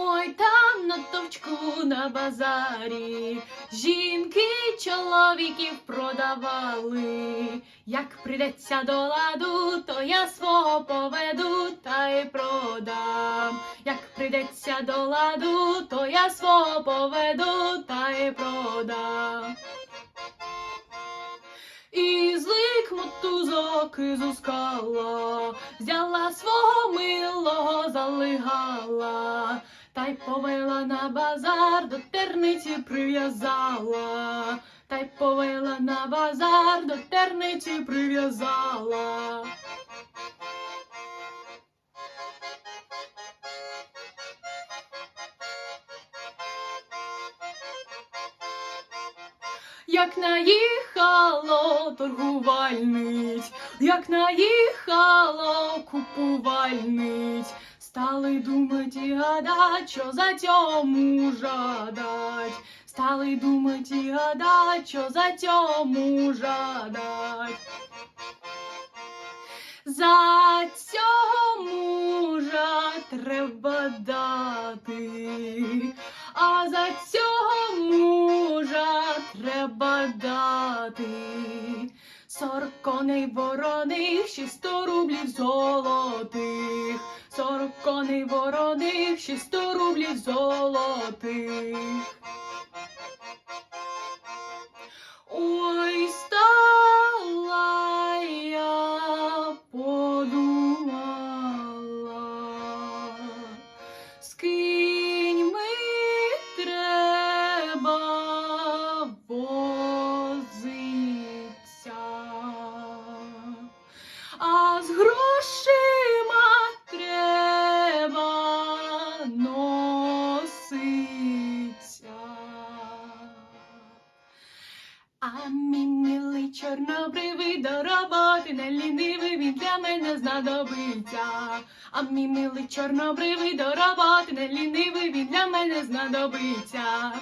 Ой, там на товчку на базарі жінки чоловіків продавали. Як прийдеться до ладу, то я свого поведу та й продам. Як прийдеться до ладу, то я свого поведу та й продам. І злик мотузок ізускала, взяла свого милого залигала, та й повела на базар, до терниці прив'язала, та й повела на базар, до терниці прив'язала. Як наїхало торгувальниць, як наїхало купувальниць, стали думать і гадать, що за цього мужа дать, стали думать і гадать, що за цього мужа дать. За цього мужа треба дати, а за цього мужа треба дати. Сорок коней вороних, ще сто рублів золотих, сорок коней вороних, ще сто рублів золотих. Ой, стала я подумала, з грошима треба носиться. А мій милий чорнобривий до роботи не лінивий, він для мене знадобиться. А мій милий чорнобривий до роботи не лінивий, він для мене знадобиться.